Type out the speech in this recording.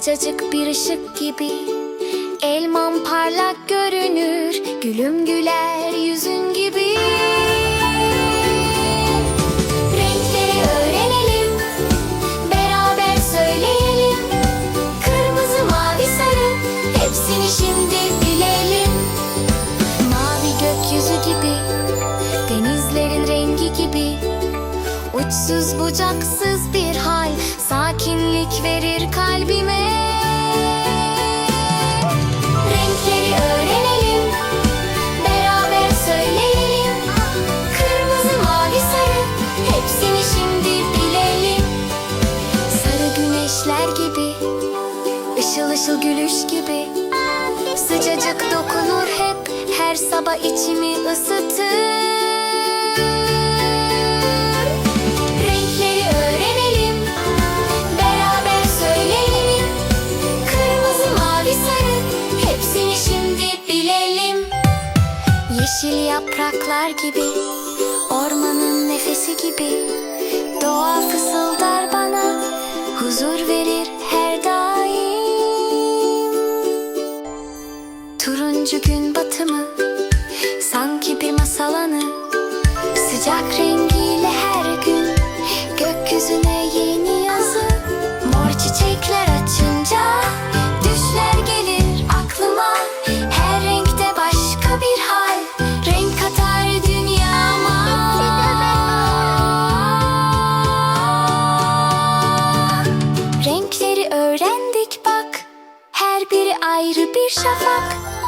Sıcacık bir ışık gibi Elmam parlak görünür Gülüm güler yüzün gibi. Renkleri öğrenelim Beraber söyleyelim. Kırmızı, mavi, sarı Hepsini şimdi bilelim. Mavi gökyüzü gibi Denizlerin rengi gibi. Uçsuz bucaksız bir hal Sakinlik verir kalbime Işıl gülüş gibi? Sıcacık dokunur hep Her sabah içimi ısıtır. Renkleri öğrenelim Beraber söyleyelim. Kırmızı, mavi, sarı Hepsini şimdi bilelim. Yeşil yapraklar gibi Ormanın nefesi gibi Doğa fısıldar Turuncu gün batımı Sanki bir masal anı. Sıcak rengiyle her gün Gökyüzüne yeni yazı. Mor çiçekler açınca Düşler gelir aklıma. Her renkte başka bir hal Renk katar dünyama. Renkleri öğrendik bak Her biri ayrı bir şafak